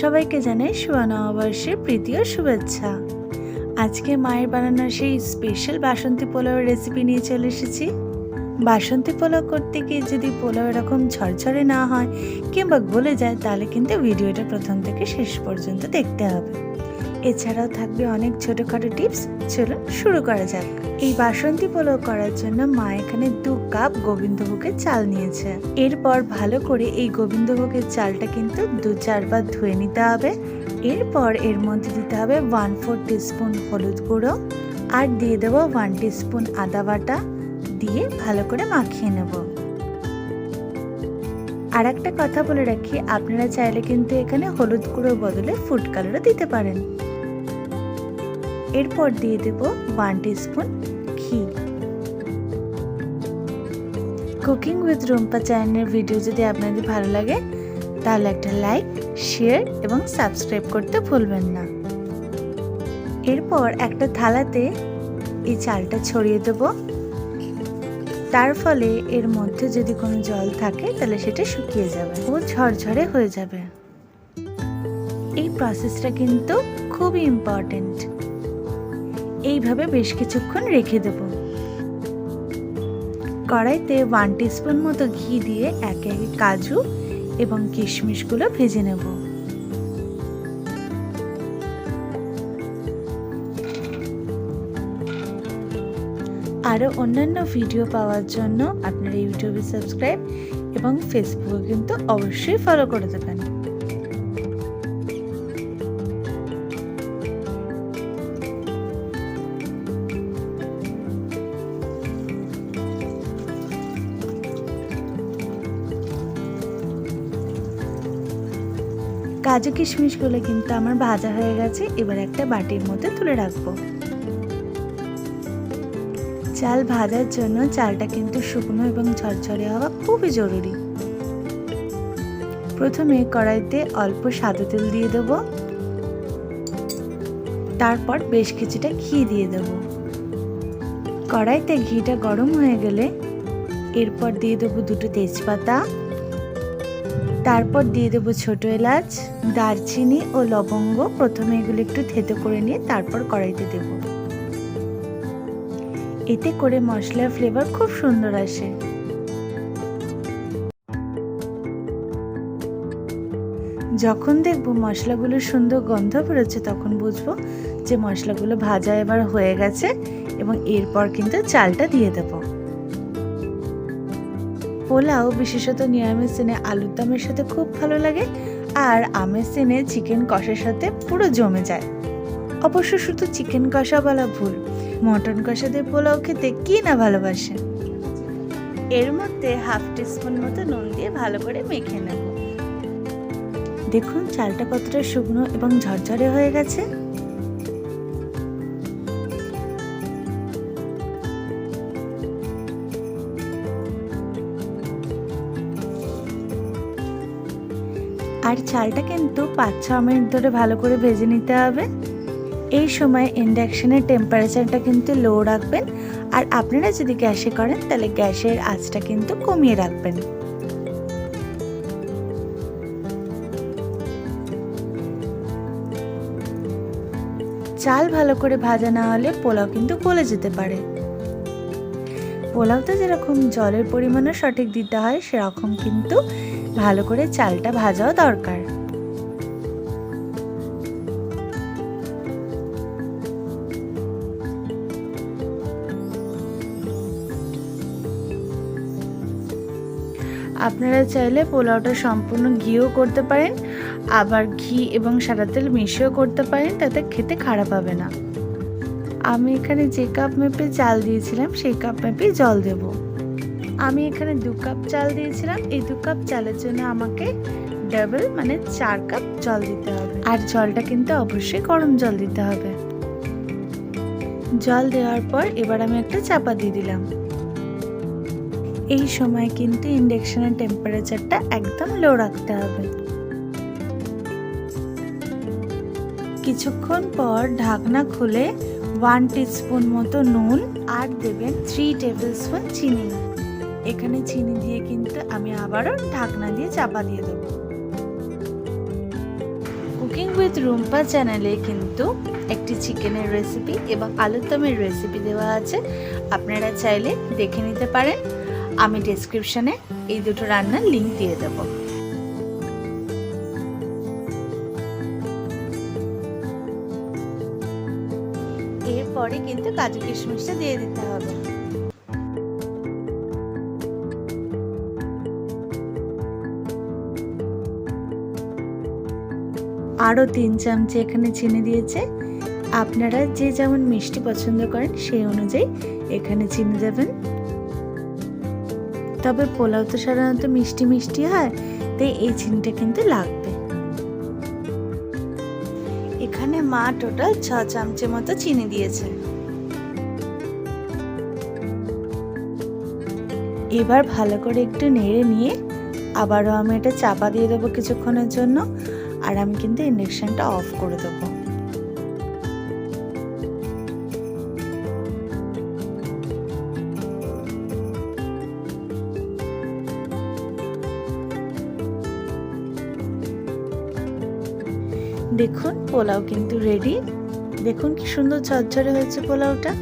সবাইকে জানাই শুয়া নববর্ষের প্রীতি ও শুভেচ্ছা। আজকে মায়ের বানানো সেই স্পেশাল বাসন্তী পোলাওয়ের রেসিপি নিয়ে চলে এসেছি। বাসন্তী পোলাও করতে গিয়ে যদি পোলাও এরকম ঝরঝরে না হয় কিংবা গলে যায়, তাহলে কিন্তু ভিডিওটা প্রথম থেকে শেষ পর্যন্ত দেখতে হবে। এছাড়াও থাকবে অনেক ছোটোখাটো টিপস চলুন শুরু করা যাক। এই বাসন্তী পোলাও করার জন্য মা এখানে দু কাপ গোবিন্দভোগের চাল নিয়েছে। এরপর ভালো করে এই গোবিন্দভোগের চালটা কিন্তু দু চারবার ধুয়ে নিতে হবে। এরপর এর মধ্যে দিতে হবে ওয়ান ফোর টিস্পুন হলুদ গুঁড়ো আর দিয়ে দেবো ওয়ান টিস্পুন আদা বাটা দিয়ে ভালো করে মাখিয়ে নেব। আর একটা কথা বলে রাখি, আপনারা চাইলে কিন্তু এখানে হলুদ গুঁড়োর বদলে ফুড কালারও দিতে পারেন। এরপর দিয়ে দেব ওয়ান টিস্পুন ঘি। কুকিং উইথ রুম্পা চ্যানেলের ভিডিও যদি আপনাদের ভালো লাগে, তাহলে একটা লাইক শেয়ার এবং সাবস্ক্রাইব করতে ভুলবেন না। এরপর একটা থালাতে এই চালটা ছড়িয়ে দেব। তার ফলে এর মধ্যে যদি কোনো জল থাকে, তাহলে সেটা শুকিয়ে যাবে ও ঝরঝরে হয়ে যাবে। এই প্রসেসটা কিন্তু খুবই ইম্পর্টেন্ট এইভাবে বেশ কিছুক্ষণ রেখে দেব। কড়াইতে ওয়ান টিস্পুন মতো ঘি দিয়ে একে একে কাজু এবং কিশমিশগুলো ভেজে নেব। আরও অন্যান্য ভিডিও পাওয়ার জন্য আপনারা ইউটিউবে সাবস্ক্রাইব এবং ফেসবুকে কিন্তু অবশ্যই ফলো করে দেবেন। কাজু কিশমিশগুলো কিন্তু আমার ভাজা হয়ে গেছে, এবার একটা বাটির মধ্যে তুলে রাখব। চাল ভাজার জন্য চালটা কিন্তু শুকনো এবং ঝরঝরে হওয়া খুবই জরুরি। প্রথমে কড়াইতে অল্প সাদা তেল দিয়ে দেব। তারপর বেশ কিছুটা ঘি দিয়ে দেব। কড়াইতে ঘিটা গরম হয়ে গেলে এরপর দিয়ে দেবো দুটো তেজপাতা। তারপর দিয়ে দেবো ছোট এলাচ, দারচিনি ও লবঙ্গ। প্রথমে এগুলো একটু থেতো করে নিয়ে তারপর কড়াইতে দেব। এতে করে মশলার ফ্লেভার খুব সুন্দর আসে। যখন দেখব মশলাগুলো সুন্দর গন্ধ বেরোচ্ছে, তখন বুঝব যে মশলাগুলো ভাজা এবার হয়ে গেছে এবং এরপর কিন্তু চালটা দিয়ে দেবো। পোলাও, বিশেষত নিরামিষ সিনে আলুর দমের সাথে খুব ভালো লাগে আর আমের সিনে চিকেন কষার সাথে পুরো জমে যায়। অবশ্য শুধু চিকেন কষা বলা ভুল মটন কষা দিয়ে পোলাও খেতে কি না ভালোবাসে? এর মধ্যে হাফ টিস্পুন মতো নুন দিয়ে ভালো করে মেখে নেব। দেখুন চালটা কতটা শুকনো এবং ঝরঝরে হয়ে গেছে। আর চালটা কিন্তু পাঁচ ছ মিনিট ধরে ভালো করে ভেজে নিতে হবে। এই সময় ইন্ডাকশানের টেম্পারেচারটা কিন্তু লো রাখবেন। আর আপনারা যদি গ্যাসে করেন, তাহলে গ্যাসের আঁচটা কিন্তু কমিয়ে রাখবেন। চাল ভালো করে ভাজা না হলে পোলাও কিন্তু গলে যেতে পারে। পোলাওতে যেরকম জলের পরিমাণও সঠিক দিতে হয়, সেরকম কিন্তু ভালো করে চালটা ভাজাও দরকার। আপনারা চাইলে পোলাওটা সম্পূর্ণ ঘিও করতে পারেন, আবার ঘি এবং সাদা তেল মিশিয়েও করতে পারেন, তাতে খেতে খারাপ হবে না। আমি এখানে যে কাপ মেপে চাল দিয়েছিলাম, সেই কাপ মেপে জল দেব। আমি এখানে দু কাপ চাল দিয়েছিলাম। এই দু কাপ চালের জন্য আমাকে ডাবল মানে চার কাপ জল দিতে হবে। আর জলটা কিন্তু অবশ্যই গরম জল দিতে হবে। জল দেওয়ার পর এবার আমি একটা চাপা দিয়ে দিলাম। এই সময় কিন্তু ইন্ডাকশনের টেম্পারেচারটা একদম লো রাখতে হবে। কিছুক্ষণ পর ঢাকনা খুলে ওয়ান টিস্পুন মতো নুন আর দেবেন থ্রি টেবিল স্পুন চিনি। এখানে চিনি দিয়ে কিন্তু আমি আবারও ঢাকনা দিয়ে চাপা দিয়ে দেবো। কুকিং উইথ রুম্পা চ্যানেলে কিন্তু একটি চিকেনের রেসিপি এবং আলুর দমের রেসিপি দেওয়া আছে। আপনারা চাইলে দেখে নিতে পারেন। আমি ডেসক্রিপশনে এই দুটো রান্নার লিঙ্ক দিয়ে দেব। এরপরে কিন্তু কাজু কিশমিশটা দিয়ে দিতে হবে। আরও তিন চামচে এখানে চিনি দিয়েছে। আপনারা যে যেমন মিষ্টি পছন্দ করেন সেই অনুযায়ী এখানে চিনি দেবেন। তবে পোলাও তো সাধারণত মিষ্টি মিষ্টি হয়, তাই এই চিনিটা কিন্তু লাগবে। এখানে মা টোটাল ছ চামচের মতো চিনি দিয়েছে। এবার ভালো করে একটু নেড়ে নিয়ে আবারও আমি এটা চাপা দিয়ে দেবো কিছুক্ষণের জন্য। আর আমি কিন্তু ইন্ডাকশানটা অফ করে দেবো। দেখুন, পোলাও কিন্তু রেডি দেখুন কি সুন্দর ঝরঝরে হয়েছে পোলাওটা।